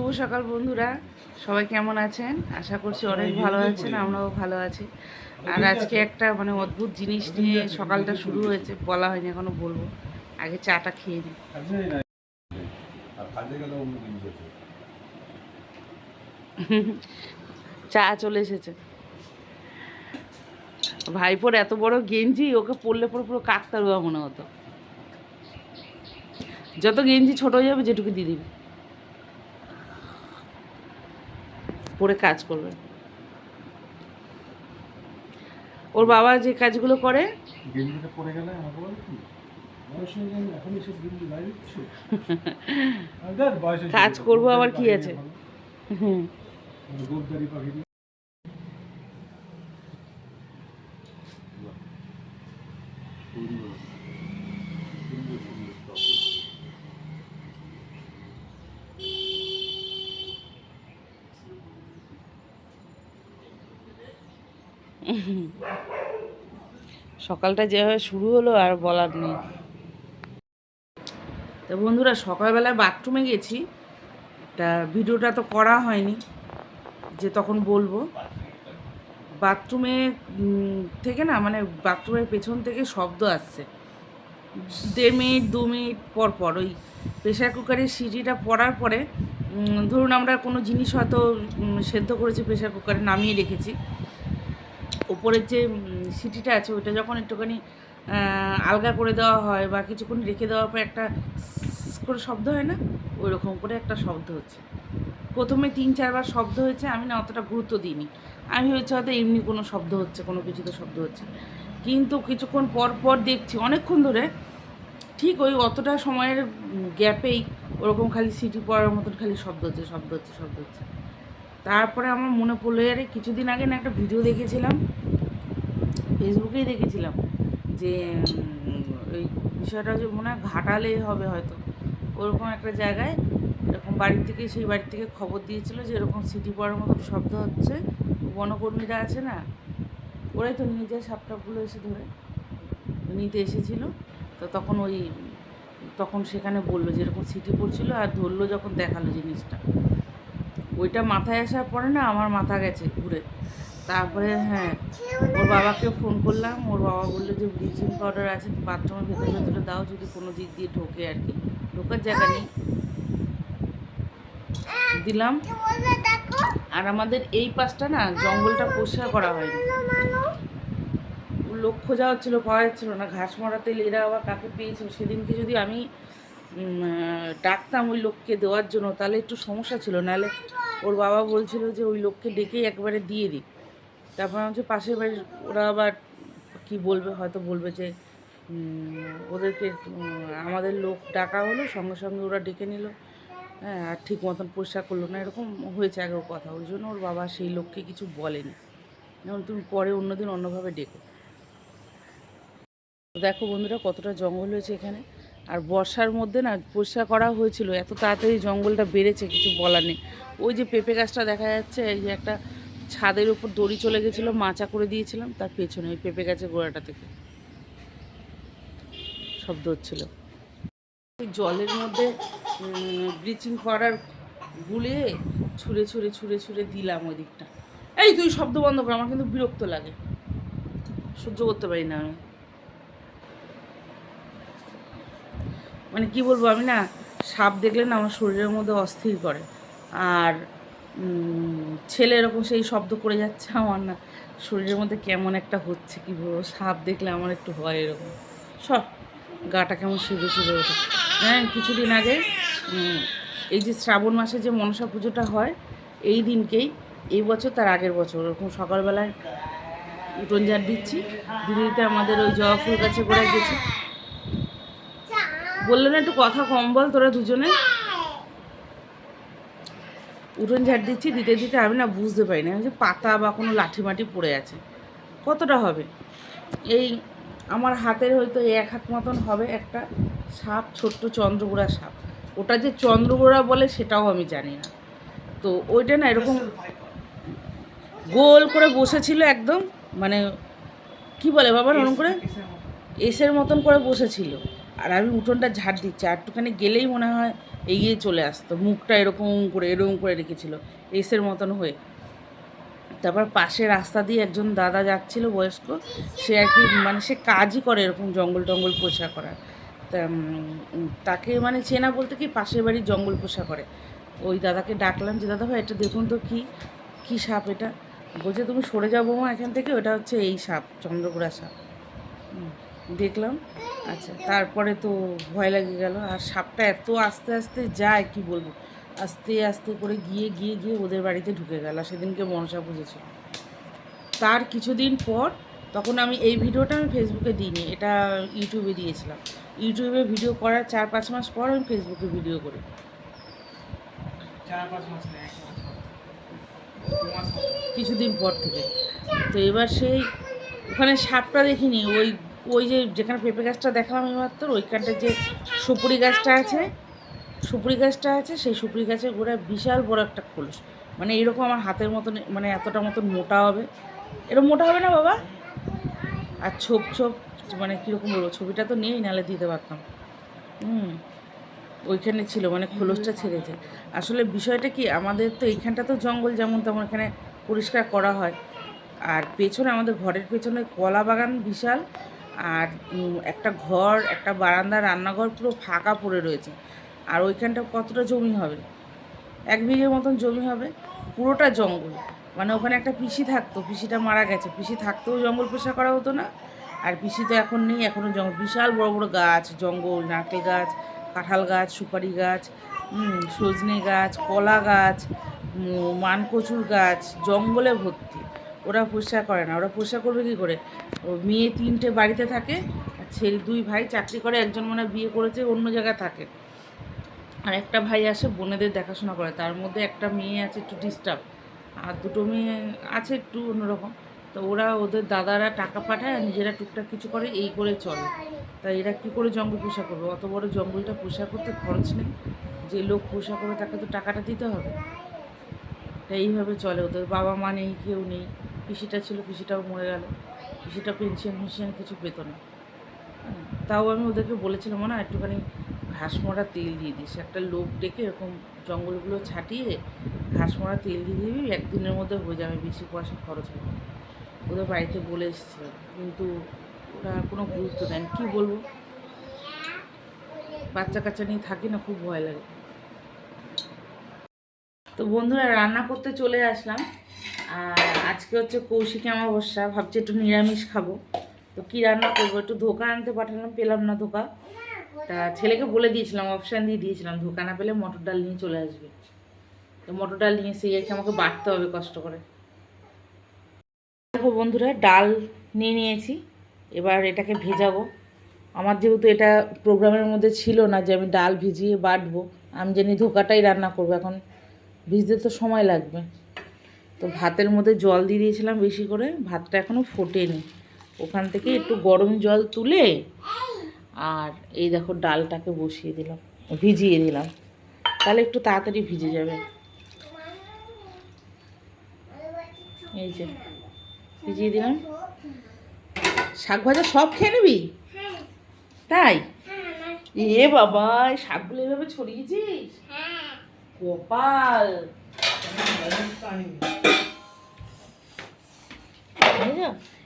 শুভ সকাল বন্ধুরা। সবাই কেমন আছেন? আশা করছি অনেক ভালো আছেন আমরাও ভালো আছি। আর আজকে একটা মানে অদ্ভুত জিনিস নিয়ে সকালটা শুরু হয়েছে বলা হয়নি এখনও বলব। আগে চাটা খেয়ে নিই চা চলে এসেছে। ভাইপোর এত বড় গেঞ্জি ওকে পরলে পরে পুরো কাকতারুয়া মনে হতো। যত গেঞ্জি ছোট হয়ে যাবে যেটুকু দিয়ে দিবি। পরে কাজ করবে ওর বাবা যে কাজগুলো করে গেলে আমাকে। কাজ করব আবার কি আছে? পাখি হুম দিয়ে ভালো। গোবদারি পাখি দিয়ে। বাহ। সুন্দর। সুন্দর, সুন্দর টপ। সকালটা যেভাবে শুরু হলো আর বলার নেই। তো বন্ধুরা, সকালবেলায় বাথরুমে গেছি। তা ভিডিওটা তো করা হয়নি, যে তখন বলব। বাথরুমে থেকে না মানে বাথরুমের পেছন থেকে শব্দ আসছে। দেড় মিনিট, দু মিনিট পর পর, ওই প্রেশার কুকারের সিটিটা পড়ার পরে ধরুন আমরা কোনো জিনিস হয়তো সেদ্ধ করেছি প্রেশার কুকারে নামিয়ে রেখেছি। ওপরের যে সিটিটা আছে ওটা যখন একটুখানি আলগা করে দেওয়া হয় বা কিছুক্ষণ রেখে দেওয়ার পর একটা করে শব্দ হয় না? ওই রকম করে একটা শব্দ হচ্ছে। প্রথমে তিন, চারবার শব্দ হয়েছে, আমি না অতটা গুরুত্ব দিইনি। আমি ভেবেছি হয়তো এমনি কোনো শব্দ হচ্ছে, কোনো কিছুতে শব্দ হচ্ছে। কিন্তু কিছুক্ষণ পর পর দেখছি, অনেকক্ষণ ধরে ঠিক ওই অতটা সময়ের গ্যাপেই ওরকম খালি সিটি পড়ার মতন খালি শব্দ হচ্ছে শব্দ হচ্ছে শব্দ হচ্ছে। তারপরে আমার মনে পড়ল, আরে, কিছুদিন আগে না একটা ভিডিও দেখেছিলাম ফেসবুকেই দেখেছিলাম যে ওই বিষয়টা যে মনে হয় ঘাটালে হবে হয়তো। ওরকম একটা জায়গায়, এরকম বাড়ির থেকে, সেই বাড়ির থেকে খবর দিয়েছিল যে, এরকম সিটি পড়ার মতো শব্দ হচ্ছে, বনকর্মীরা আছে না, ওরাই তো নিয়ে যায় সাপটাপগুলো এসে ধরে, নিতে এসেছিল। তো তখন ওই, তখন সেখানে বলল যে, এরকম সিটি পড়ছিল আর ধরলো যখন দেখাল জিনিসটা। ওইটা মাথায় আসার পরে না আমার মাথা গেছে ঘুরে। তারপরে হ্যাঁ ওর বাবাকে ফোন করলাম। ওর বাবা বলল যে ব্লিচিং পাউডার আছে বাথরুমের ভেতরে ভেতরে দাও, যদি কোনো দিক দিয়ে ঢোকে আর কি। ঢোকার জায়গা নেই। দিলাম। আর আমাদের এই পাশটা না, জঙ্গলটা পরিষ্কার করা হয়নি। লোক খোঁজা হচ্ছিল, পাওয়া যাচ্ছিল না। ঘাস মারা তেল এরা আবার কাকে পেয়েছিল? সেদিনকে যদি আমি ডাকতাম ওই লোককে দেওয়ার জন্য, তাহলে একটু সমস্যা ছিল। নাহলে ওর বাবা বলছিল যে ওই লোককে ডেকেই একবারে দিয়ে দিই। তারপর হচ্ছে পাশের বাড়ির, ওরা আবার কি বলবে, হয়তো বলবে যে ওদেরকে আমাদের লোক ডাকা হলো, সঙ্গে সঙ্গে ওরা ডেকে নিল। হ্যাঁ আর ঠিক মতন পরিষ্কার করল না, এরকম হয়েছে আগেও কথা। ওই জন্য ওর বাবা সেই লোককে কিছু বলেনি। যেমন তুমি পরে অন্যদিন অন্যভাবে ডেকো। দেখো বন্ধুরা কতটা জঙ্গল হয়েছে এখানে। আর বর্ষার মধ্যে না পরিষ্কার করা হয়েছিল, এত তাড়াতাড়ি জঙ্গলটা বেড়েছে, কিছু বলার নেই। ওই যে পেঁপে গাছটা দেখা যাচ্ছে, এই যে একটা ছাদের উপর দড়ি চলে গেছিল, মাচা করে দিয়েছিলাম, তার পেছনে ওই পেঁপে গাছের গোড়াটা থেকে। শব্দ হচ্ছিল ওই জলের মধ্যে ব্লিচিং পাউডার গুলে ছুঁড়ে ছুঁড়ে ছুঁড়ে ছুঁড়ে দিলাম ওই দিকটা। এই তুই শব্দ বন্ধ কর, আমার কিন্তু বিরক্ত লাগে। সহ্য করতে পারি না আমি। মানে কি বলব, আমি না সাপ দেখলে না আমার শরীরের মধ্যে অস্থির করে। আর ছেলে এরকম সেই শব্দ করে যাচ্ছে, আমার না শরীরের মধ্যে কেমন একটা হচ্ছে, কি বলব, সাপ দেখলে আমার একটু হয় এরকম। সব, গাটা কেমন সিঁড়ে সিঁড়ে ওঠে। হ্যাঁ কিছুদিন আগে এই যে শ্রাবণ মাসে যে মনসা পুজোটা হয়, এই দিনকেই, এই বছর তার আগের বছর ওরকম সকালবেলায় উঠোন ঝাড় দিচ্ছি দিদি দিতে আমাদের ওই জবা ফুল গাছে গোড়ায় গেছি। বলল না একটু কথা কম বল তোরা দুজনে। উঠোন ঝাড় দিচ্ছি দিতে দিতে আমি না বুঝতে পারি না। যে পাতা বা কোনো লাঠি মাটি পড়ে আছে। কতটা হবে? এই আমার হাতের হয়তো এক হাত মতন হবে একটা সাপ ছোট্ট চন্দ্রগোড়া সাপ। ওটা যে চন্দ্রগোড়া বলে সেটাও আমি জানি না। তো ওইটা না এরকম গোল করে বসেছিল একদম মানে কি বলে বাবা ওরকম করে? এসের মতন করে বসেছিল। আর আমি উঠোনটা ঝাড় দিচ্ছি, আর একটুখানি গেলেই মনে হয় এগিয়ে চলে আসতো। মুখটা এরকম করে এরকম করে রেখেছিল, এসের মতন হয়ে। তারপর পাশে রাস্তা দিয়ে একজন দাদা যাচ্ছিল, বয়স্ক। সে আর কি মানে সে কাজই করে এরকম জঙ্গল টঙ্গল পোষা করার। তাকে মানে চেনা বলতে কি পাশের বাড়ির জঙ্গল পোষা করে। ওই দাদাকে ডাকলাম যে, দাদা ভাই, এটা দেখুন তো কি কি সাপ এটা? বলছে, তুমি সরে যাব মা এখান থেকে, ওটা হচ্ছে এই সাপ চন্দ্রপুরা সাপ। দেখলাম। আচ্ছা তারপরে তো ভয় লেগে গেল। আর সাপটা এত আস্তে আস্তে যায় কি বলব? আস্তে আস্তে করে গিয়ে গিয়ে গিয়ে ওদের বাড়িতে ঢুকে গেল। সেদিনকে মনসা বুঝেছিল তার কিছুদিন পর তখন আমি এই ভিডিওটা আমি ফেসবুকে দিইনি এটা ইউটিউবে দিয়েছিলাম। ইউটিউবে ভিডিও করার চার পাঁচ মাস পর আমি ফেসবুকে ভিডিও করি। কিছুদিন পর থেকে। তো এবার সেই ওখানে সাপটা দেখিনি ওই ওই যে যেখানে পেঁপে গাছটা দেখালাম আমি মাত্র ওইখানটা যে সুপুরি গাছটা আছে, সুপুরি গাছটা আছে, সেই সুপুরি গাছের গোড়ায় বিশাল বড় একটা খোলস। মানে এরকম আমার হাতের মতন মানে এতটা মতন মোটা হবে। এরকম মোটা হবে না বাবা? আর ছোপ ছোপ মানে কীরকম বলব, ছবিটা তো নেই নালে দিতে পারতাম। হুম, ওইখানে ছিল মানে খোলসটা ছেড়েছে। আসলে বিষয়টা কি, আমাদের তো এইখানটা তো জঙ্গল যেমন তেমন এখানে পরিষ্কার করা হয়। আর পেছনে আমাদের ঘরের পেছনে কলা বাগান বিশাল। আর একটা ঘর, একটা বারান্দা, রান্নাঘর পুরো ফাঁকা পড়ে রয়েছে। আর ওইখানটা কতটা জমি হবে? এক বিঘের মতন জমি হবে। পুরোটা জঙ্গল। মানে ওখানে একটা পিসি থাকতো, পিসিটা মারা গেছে। পিসি থাকতেও জঙ্গল পেশা করা হতো না। আর পিসি তো এখন নেই এখনও জঙ্গল। বিশাল বড় বড় গাছ, জঙ্গল, নারকেল গাছ, কাঁঠাল গাছ, সুপারি গাছ সজনে গাছ, কলা গাছ মানকচুর গাছ, জঙ্গলে ভর্তি। ওরা পোষা করে না, ওরা পোষা করবে কী করে? ও মেয়ে তিনটে বাড়িতে থাকে, আর ছেলে দুই ভাই চাকরি করে, একজন মনে বিয়ে করেছে, অন্য জায়গায় থাকে। আর একটা ভাই আসে, বোনেদের দেখাশোনা করে, তার মধ্যে একটা মেয়ে আছে একটু ডিস্টার্ব আর দুটো মেয়ে আছে একটু অন্যরকম। তো ওরা ওদের দাদারা টাকা পাঠায় আর নিজেরা টুকটাক কিছু করে, এই করে চলে। তা এরা কী করে জঙ্গল পোষা করবে? অত বড় জঙ্গলটা পোষা করতে খরচ নেই। যে লোক পোষা করবে, তাকে তো টাকাটা দিতে হবে। তা এইভাবে চলে, ওদের বাবা মা নেই, কেউ নেই। পিসিটা ছিল পিসিটাও মরে গেল। পিসিটা পেনশন ফেনশন কিছু পেতো না। হ্যাঁ, তাও আমি ওদেরকে বলেছিলাম না একটুখানি ঘাস মরা তেল দিয়ে দিস। একটা লোক ডেকে এরকম জঙ্গলগুলো ছাটিয়ে ঘাস মরা তেল দিয়ে দিবি একদিনের মধ্যে হয়ে যাবে বেশি পয়সা খরচ হবে ওদের বাড়িতে বলে এসেছিলাম কিন্তু ওরা কোনো গুরুত্ব দেন কী বলব? বাচ্চা কাচ্চা নিয়ে থাকি না খুব ভয় লাগে। তো বন্ধুরা রান্না করতে চলে আসলাম। আর আজকে হচ্ছে কৌশিকে আমার বসা ভাবছি একটু নিরামিষ খাব। তো কী রান্না করব? একটু ধোকা আনতে পাঠালাম, পেলাম না ধোকা। তা ছেলেকে বলে দিয়েছিলাম, অপশান দিয়ে দিয়েছিলাম, ধোকা না পেলে মটর ডাল নিয়ে চলে আসবে। তো মটর ডাল নিয়ে এসে এসে আমাকে বাটতে হবে কষ্ট করে। দেখো বন্ধুরা, ডাল নিয়ে নিয়েছি, এবার এটাকে ভেজাবো। আমার যেহেতু এটা প্রোগ্রামের মধ্যে ছিল না যে আমি ডাল ভিজিয়ে বাটবো, আমি জানি ধোকাটাই রান্না করব, এখন ভিজতে তো সময় লাগবে। তো ভাতের মধ্যে জল দিয়ে দিয়েছিলাম বেশি করে ভাতটা এখনও ফোটেনি। ওখান থেকে একটু গরম জল তুলে আর এই দেখো ডালটাকে বসিয়ে দিলাম ভিজিয়ে দিলাম। তাহলে একটু তাড়াতাড়ি ভিজে যাবে। এই যে ভিজিয়ে দিলাম। শাক ভাজা সব খেয়ে নিবি? তাই? এ বাবা শাকগুলো এভাবে ছড়িয়েছিস? কপাল বুঝেছ?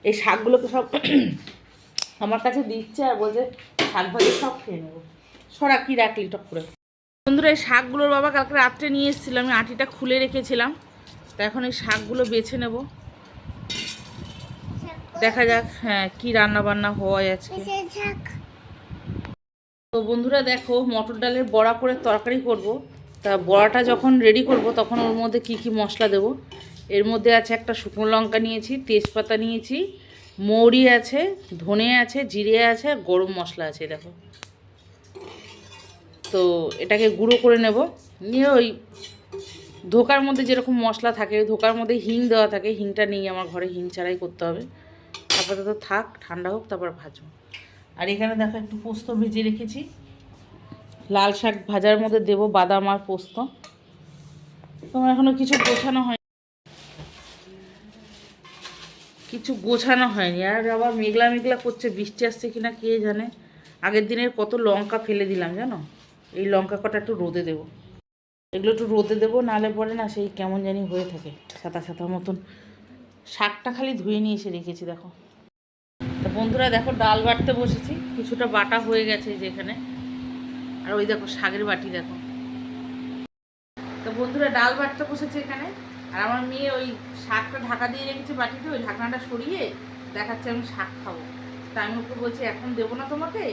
এই শাকগুলোকে সব আমার কাছে দিচ্ছে আর বলছে শাক ভাজি সব খেয়ে নেব। সরা কি রাখলি টক করে? বন্ধুরা এই শাকগুলোর বাবা কালকে রাত্রে নিয়ে এসেছিলাম আমি আটিটা খুলে রেখেছিলাম। তা এখন এই শাকগুলো বেছে নেব। দেখা যাক হ্যাঁ কি রান্না বান্না হয় আজকে। তো বন্ধুরা দেখো মটর ডালের বড়া করে তরকারি করব। তা বড়াটা যখন রেডি করব, তখন ওর মধ্যে কি কি মশলা দেব? এর মধ্যে আছে একটা শুকনো লঙ্কা নিয়েছি, তেজপাতা নিয়েছি, মৌরি আছে, ধনে আছে, জিরে আছে গরম মশলা আছে, দেখো। তো এটাকে গুঁড়ো করে নেব। নিয়ে ওই ধোকার মধ্যে যেরকম মশলা থাকে ধোকার মধ্যে হিং দেওয়া থাকে। হিংটা নিয়ে আমার ঘরে হিং ছাড়াই করতে হবে। আপাতত থাক, ঠান্ডা হোক, তারপর ভাজবো। আর এখানে দেখো একটু পোস্ত ভেজে রেখেছি। লাল শাক ভাজার মধ্যে দেবো বাদাম আর পোস্ত। তোমার এখনও কিছু গোছানো হয় কিছু গোছানো হয়নি। আর আবার মেঘলা মেঘলা করছে, বৃষ্টি আসছে কিনা কে জানে? আগের দিনের কত লঙ্কা ফেলে দিলাম, জানো? এই লঙ্কা কটা একটু রোদে দেবো। এগুলো একটু রোদে দেবো নাহলে পরে না সেই কেমন জানি হয়ে থাকে, সাদা সাদা মতন। শাকটা খালি ধুয়ে নিয়ে এসে রেখেছি, দেখো। বন্ধুরা, দেখো ডাল বাটতে বসেছি। কিছুটা বাটা হয়ে গেছে এই যে এখানে। আর ওই দেখো শাকের বাটি দেখো। তো বন্ধুরা, ডাল বাটতে বসেছে এখানে। আর আমার মেয়ে ওই শাকটা ঢাকা দিয়ে রেখেছে বাটিতে, ওই ঢাকনাটা সরিয়ে দেখাচ্ছে আমি শাক খাব। তা আমি ওকে বলছি, এখন দেবো না তোমাকে,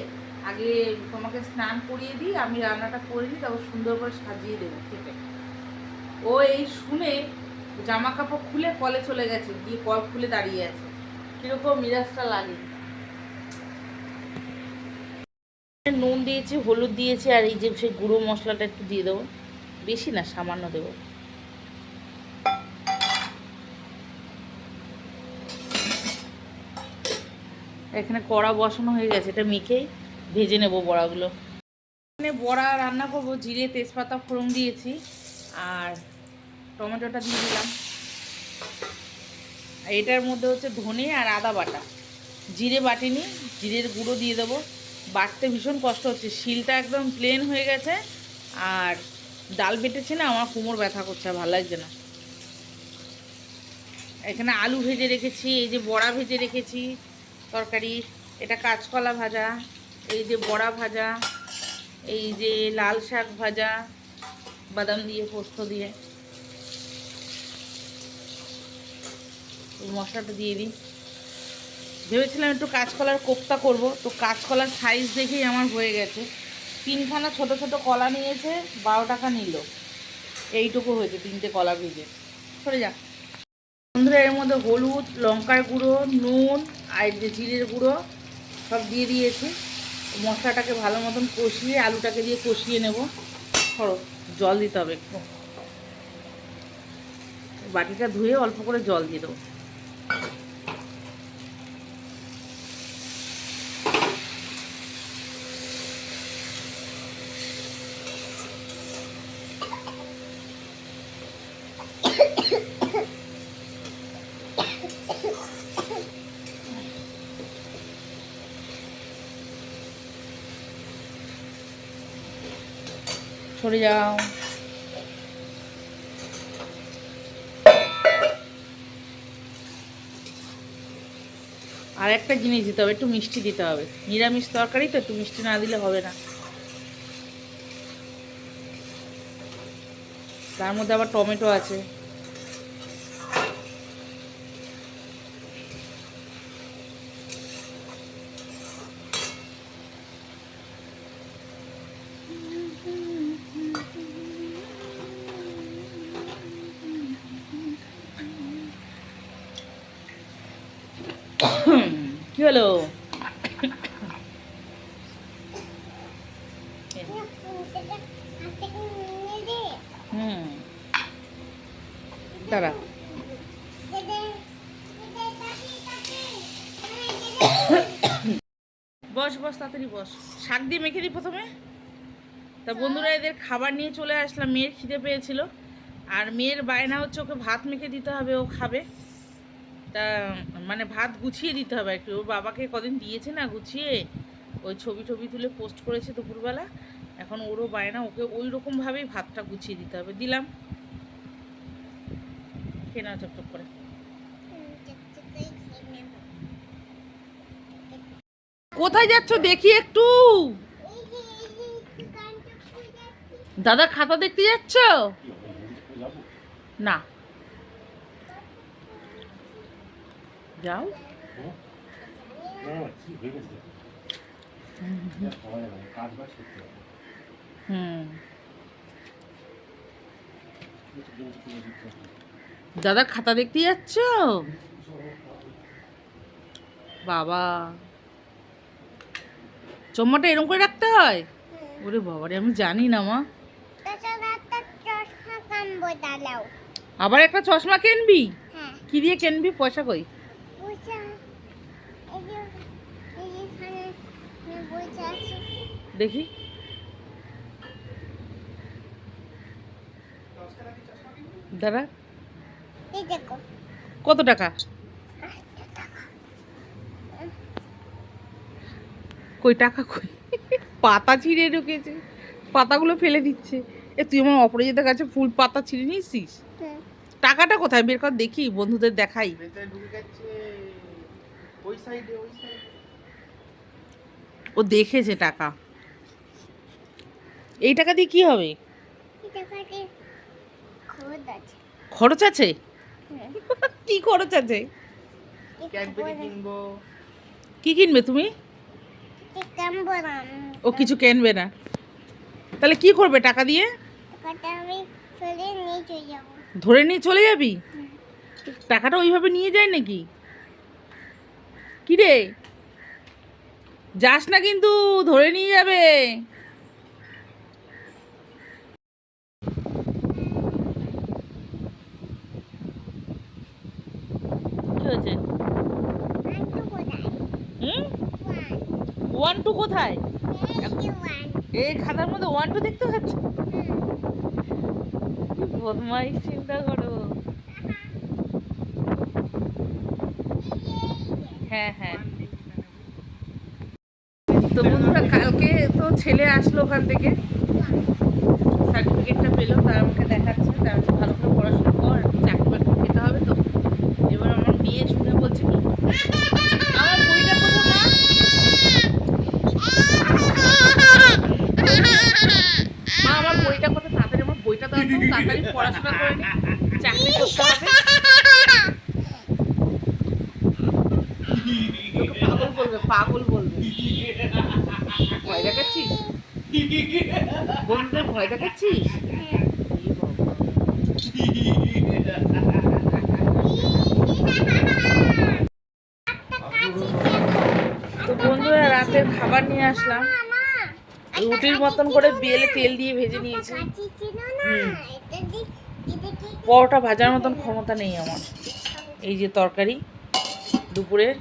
আগে তোমাকে স্নান করিয়ে দিই, আমি রান্নাটা করে দিই তারপর সুন্দর করে সাজিয়ে দেবো আছে? ও এই শুনে জামা কাপড় খুলে কলে চলে গেছে, গিয়ে কল খুলে দাঁড়িয়ে আছে। কীরকম মিরাজটা লাগে। নুন দিয়েছি, হলুদ দিয়েছি, আর এই যে সেই গুঁড়ো মশলাটা একটু দিয়ে দেবো। বেশি না, সামান্য দেবো। এখানে কড়া বসানো হয়ে গেছে, এটা মেখেই ভেজে নেব বড়াগুলো। এখানে বড়া রান্না করব, জিরে, তেজপাতা, ফোড়ন দিয়েছি, আর টমেটোটা দিয়ে দিলাম। এটার মধ্যে হচ্ছে ধনে আর আদা বাটা। জিরে বাটিনি, জিরের গুঁড়ো দিয়ে দেবো। বাটতে ভীষণ কষ্ট হচ্ছে। শিলটা একদম প্লেন হয়ে গেছে, আর ডাল বেটেছে না, আমার কোমর ব্যথা করছে ভালো লাগছে না। এখানে আলু ভেজে রেখেছি, এই যে বড়া ভেজে রেখেছি, তরকারি, এটা কাঁচকলা ভাজা, এই যে বড়া ভাজা, এই যে লাল শাক ভাজা, বাদাম দিয়ে, পোস্ত দিয়ে। মশলাটা দিয়ে দিই। ভেবেছিলাম একটু কাঁচকলার কোপ্তা করব। তো কাঁচকলার সাইজ দেখেই আমার হয়ে গেছে। তিনখানা ছোট ছোট কলা নিয়েছে, বারো টাকা নিল। এইটুকু হয়েছে তিনটে কলা ভেজে। সরে যা। বন্ধুরা, এর মধ্যে হলুদ, লঙ্কার গুঁড়ো, নুন, আর যে জিরের গুঁড়ো সব দিয়ে দিয়েছি। মশলাটাকে ভালো মতন কষিয়ে, আলুটাকে দিয়ে কষিয়ে নেব। সরো, জল দিতে হবে একটু। বাটিটা ধুয়ে অল্প করে জল দিয়ে দেবো। সরে যাও। আর একটা জিনিস দিতে হবে, একটু মিষ্টি দিতে হবে। নিরামিষ তরকারি তো, একটু মিষ্টি না দিলে হবে না। তার মধ্যে আবার টমেটো আছে। দাঁড়া। বস বস, তাড়াতাড়ি বস। শাক দিয়ে মেখে দিই প্রথমে? তা বন্ধুরা এদের খাবার নিয়ে চলে আসলাম, মেয়ের খিদে পেয়েছিল। আর মেয়ের বায়না হচ্ছে ওকে ভাত মেখে দিতে হবে, ও খাবে। তা মানে ভাত গুছিয়ে দিতে হবে আর কি ওর বাবাকে কদিন দিয়েছে না গুছিয়ে, ওই ছবি টবি তুলে পোস্ট করেছে দুপুরবেলা। এখন ওরও বায়না ওকে ওই রকমভাবেই ভাতটা গুছিয়ে দিতে হবে। দিলাম। খেয়ে নাও করে। কোথায় যাচ্ছ দেখি একটু? দাদা খাতা দেখতে যাচ্ছ? না। যাও। হুম। দাদা খাতা দেখতে যাচ্ছ? বাবা। চম্মাটা এরকম করে রাখতে হয়? ওরে বাবারে আমি জানি না মা। আবার একটা চশমা কিনবি? কি দিয়ে কিনবি? পয়সা কই? দেখি। দাদা? কত টাকা। কই টাকা কই? পাতা ছিঁড়ে ঢুকেছে। পাতাগুলো ফেলে দিচ্ছে। এ তুই আমার অপরাজিতার কাছে ফুল পাতা ছিঁড়ে নিয়েছিস? টাকাটা কোথায়? বের কর দেখি বন্ধুদের দেখাই। ও দেখেছে টাকা। এই টাকা দিয়ে কি হবে? খরচ আছে। কি খরচ আছে? কি কিনবে তুমি? ও কিছু কিনবে না। তাহলে কি করবে টাকা দিয়ে? ধরে নিয়ে চলে যাবি? টাকাটা ওইভাবে নিয়ে যায় নাকি? কি রে যাস না কিন্তু ধরে নিয়ে যাবে। ওয়ান টু কোথায়? এই খাতার মধ্যে ওয়ান টু দেখতে পাচ্ছ? বদমাইশ। চিন্তা করো। হ্যাঁ হ্যাঁ। তো বন্ধুরা কালকে তো ছেলে আসলো ওখান থেকে সার্টিফিকেটটা পেল তার আমাকে দেখাচ্ছে তার আমাকে ভালো করে পড়াশোনা কর চাকরি বাকরি খেতে হবে তো এবার আমার মেয়ে শুনে বলছে কি আমার বইটা কোথাও মা মা আমার বইটা কত তাড়াতাড়ি আমার বইটা দাও তো তাড়াতাড়ি পড়াশোনা করে নি চাকরি করতে হবে তোকে পাগল বলবে। ভয় দেখাচ্ছিস? বন্ধুদের ভয় দেখাচ্ছিস? তো বন্ধুরা রাতে খাবার নিয়ে আসলাম। রুটির মতন করে বেলে তেল দিয়ে ভেজে নিয়েছি। পরোটা ভাজার মতন ক্ষমতা নেই আমার। এই যে তরকারি দুপুরের।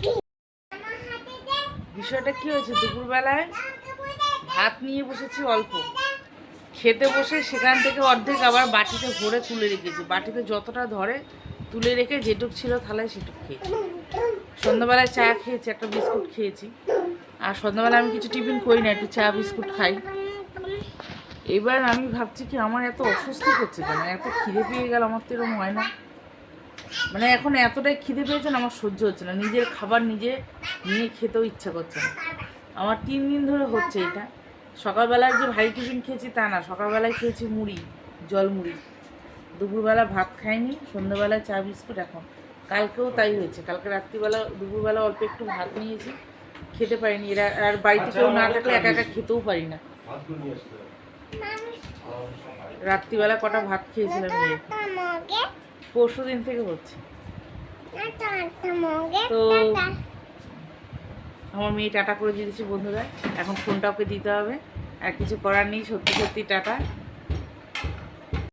বিষয়টা কি হয়েছে? দুপুরবেলায় ভাত নিয়ে বসেছি অল্প। খেতে বসে সেখান থেকে অর্ধেক আবার বাটিতে ভরে তুলে রেখেছি। বাটিতে যতটা ধরে তুলে রেখে যেটুক ছিল থালায় সেটুক খেয়েছি। সন্ধ্যাবেলায় চা খেয়েছি, একটা বিস্কুট খেয়েছি। আর সন্ধ্যাবেলায় আমি কিছু টিফিন করি না, একটু চা, বিস্কুট খাই। এবার আমি ভাবছি কি, আমার এত অস্বস্তি করছে কেন? এত খিদে পেয়ে গেল, আমার তো এরকম হয় না। মানে এখন এতটাই খিদে পেয়েছেন আমার সহ্য হচ্ছে না। নিজের খাবার নিজে নিয়ে খেতেও ইচ্ছা করছে না। আমার তিন দিন ধরে হচ্ছে এটা। সকালবেলায় যে ভারী টিফিন খেয়েছি তা না, সকালবেলায় খেয়েছি মুড়ি, জল মুড়ি। দুপুরবেলা ভাত খাইনি, সন্ধ্যাবেলায় চা, বিস্কুট এখন। কালকেও তাই হয়েছে। কালকে রাত্রিবেলা, দুপুরবেলা অল্প একটু ভাত নিয়েছি, খেতে পারিনি। এরা, আর বাড়িতে কেউ না থাকলে একা একা খেতেও পারি না। রাত্রিবেলা কটা ভাত খেয়েছিলাম। পরশু দিন থেকে হচ্ছে। তো আমার মেয়ে টাটা করে দিয়েছি বন্ধুরা। এখন ফোনটা ওকে দিতে হবে। আর কিছু করার নেই সত্যি সত্যি টাটা।